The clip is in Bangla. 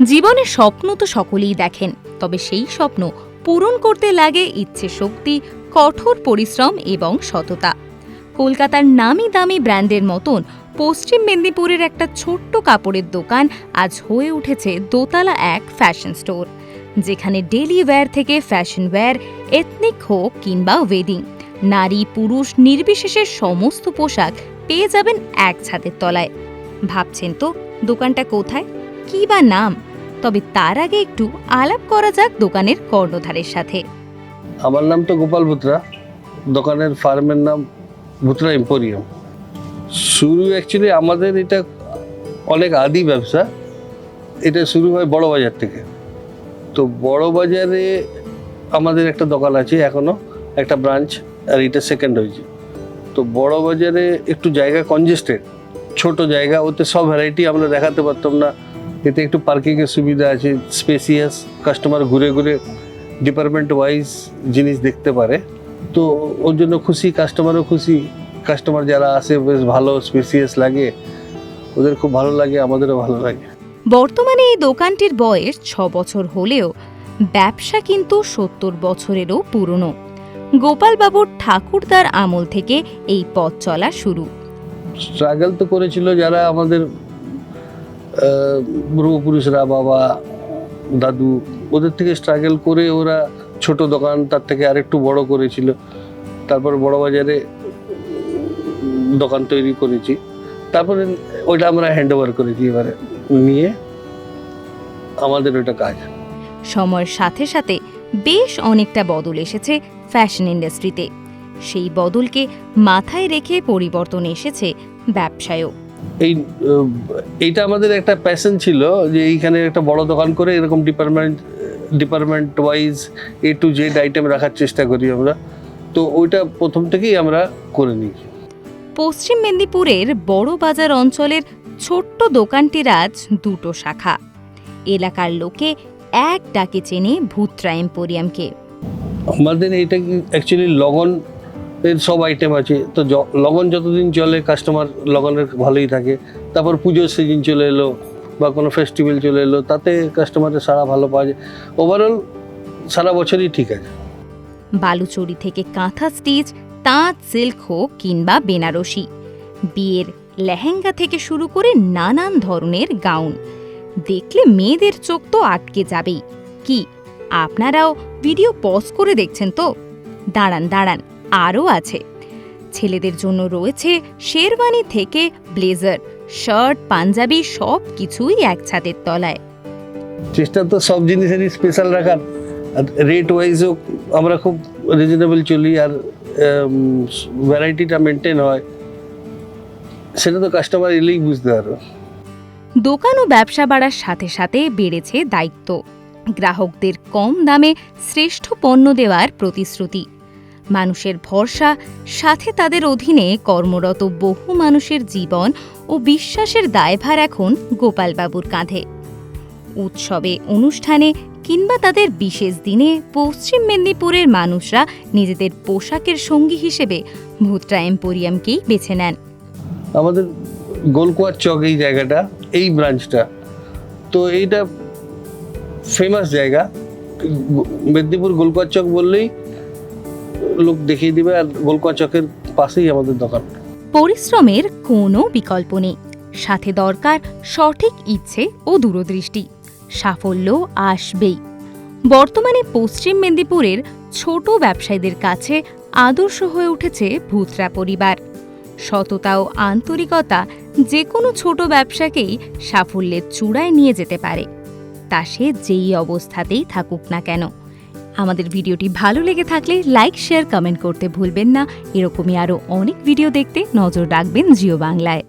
জীবনে স্বপ্ন তো সকলেই দেখেন, তবে সেই স্বপ্ন পূরণ করতে লাগে ইচ্ছে শক্তি, কঠোর পরিশ্রম এবং সততা। কলকাতার নামি দামি ব্র্যান্ডের মতন পশ্চিম মেদিনীপুরের একটা ছোট্ট কাপড়ের দোকান আজ হয়ে উঠেছে দোতলা এক ফ্যাশন স্টোর, যেখানে ডেলি ওয়্যার থেকে ফ্যাশন ওয়্যার, এথনিক হোক কিংবা ওয়েডিং, নারী, পুরুষ, নির্বিশেষে সমস্ত পোশাক পেয়ে যাবেন এক ছাদের তলায়। ভাবছেন তো দোকানটা কোথায়? কি বা নাম, তবে তার আগে একটু আলাপ করা যাক দোকানের কর্ণধারের সাথে। আমার নাম তো গোপাল ভুতরা। দোকানের ফার্মের নাম ভুতরা এম্পোরিয়াম। শুরু অ্যাকচুয়ালি আমাদের এটা অনেক আদি ব্যবসা। এটা শুরু হয় বড় বাজার থেকে। তো বড় বাজারে আমাদের একটা দোকান আছে এখনও, একটা ব্রাঞ্চ, আর এটা সেকেন্ড হয়েছে। তো বড় বাজারে একটু জায়গা কনজেস্টেড ছোট জায়গা, ওতে সব ভ্যারাইটি আমরা দেখাতে পারতাম না। এতে একটু পার্কিংয়ের সুবিধা আছে স্পেসিয়াস কাস্টমার ঘুরে ঘুরে ডিপার্টমেন্ট ওয়াইজ জিনিস দেখতে পারে। তো ওর জন্য খুশি কাস্টমারও খুশি। কাস্টমার যারা আসে বেশ ভালো স্পেসিয়াস লাগে। ওদের খুব ভালো লাগে আমাদেরও ভালো লাগে। বর্তমানে এই দোকানটির বয়স ছ বছর হলেও ব্যবসা কিন্তু সত্তর বছরেরও পুরনো। গোপালবাবুর ঠাকুরদার আমল থেকে এই পথ চলা শুরু। স্ট্রাগল তো করেছিল যারা আমাদের পূর্বপুরুষরা, বাবা, দাদু, ওদের থেকে স্ট্রাগল করে ওরা ছোট দোকান তার থেকে আরেকটু বড় করেছিল। তারপর বড় বাজারে দোকান তৈরি করেছি। তারপরে ওইটা আমরা হ্যান্ড ওভার করেছি এবারে। নিয়ে আমাদের ওটা কাজ। সময়ের সাথে সাথে বেশ অনেকটা বদল এসেছে ফ্যাশন ইন্ডাস্ট্রিতে সেই বদলকে মাথায় রেখে পরিবর্তন এসেছে ব্যবসায়ও। এই এইটা আমাদের একটা প্যাশন ছিল যে এইখানে একটা বড় দোকান করে এরকম department department wise A to Z item রাখার চেষ্টা করি আমরা। তো ওইটা প্রথম থেকেই আমরা করে নিই। পশ্চিম মেদিনীপুরের বড় বাজার অঞ্চলের ছোট্ট দোকানটির আজ দুটো শাখা। এলাকার লোকে এক ডাকে চেনে ভূত্রা এম্পোরিয়ামকে। আমাদের এইটা অ্যাকচুয়ালি লগন এর সব আইটেম আছে। তো লগন যতদিন চলে কাস্টমার লগনের ভালোই থাকে। তারপর পুজোর সিজন চলে এলো, বা কোনো ফেস্টিভ্যাল চলে এলো, তাতে কাস্টমারের সারা ভালো পাওয়া যায়। ওভারঅল সারা বছরই ঠিক আছে। বালুচরি থেকে কাঁথা স্টিচ, তাঁত সিল্ক হোক কিংবা বেনারসি। বিয়ের লেহেঙ্গা থেকে শুরু করে নানান ধরনের গাউন। দেখলে মেয়েদের চোখ তো আটকে যাবেই। কি, আপনারাও ভিডিও পজ করে দেখছেন তো? দাঁড়ান দাঁড়ান। আরও আছে। ছেলেদের জন্য রয়েছে শেরওয়ানি থেকে ব্লেজার শার্ট পাঞ্জাবি সব কিছুই এক ছাদের তলায়। চেষ্টা তো সব জিনিসেরই স্পেশাল রাখার। আর রেট ওয়াইজও আমরা খুব রিজনেবল চলি আর ভ্যারাইটিটা মেনটেন হয়। সেটা তো কাস্টমার এলেই বুঝতে পারবে। দোকান ও ব্যবসা বাড়ার সাথে সাথে বেড়েছে দায়িত্ব। গ্রাহকদের কম দামে শ্রেষ্ঠ পণ্য দেওয়ার প্রতিশ্রুতি। মানুষের ভরসা, সাথে তাদের অধীনে কর্মরত বহু মানুষের জীবন ও বিশ্বাসের দায়ভার এখন গোপালবাবুর কাঁধে। উৎসবে, অনুষ্ঠানে কিংবা তাদের বিশেষ দিনে পশ্চিম মেদিনীপুরের মানুষরা নিজেদের পোশাকের সঙ্গী হিসেবে ভুত্রা এম্পোরিয়ামকেই বেছে নেন। আমাদের গোলকুয়ার চক এই জায়গাটা, এই ব্রাঞ্চটা। তো এইটা ফেমাস জায়গা। মেদিনীপুর গোলকুয়ার চক বললেই লোক দেখিয়ে দিবে আর গোলকুয়া চকের পাশেই আমাদের দোকান। পরিশ্রমের কোনো বিকল্প নেই। সাথে দরকার সঠিক ইচ্ছে ও দূরদৃষ্টি। সাফল্য আসবেই। বর্তমানে পশ্চিম মেদিনীপুরের ছোট ব্যবসায়ীদের কাছে আদর্শ হয়ে উঠেছে ভূতরা পরিবার। সততা ও আন্তরিকতা যে কোনো ছোট ব্যবসাকেই সাফল্যের চূড়ায় নিয়ে যেতে পারে। তা সে যেই অবস্থাতেই থাকুক না কেন। আমাদের ভিডিওটি ভালো লেগে থাকলে লাইক, শেয়ার, কমেন্ট করতে ভুলবেন না। এরকমই আরও অনেক ভিডিও দেখতে নজর রাখবেন জিও বাংলায়।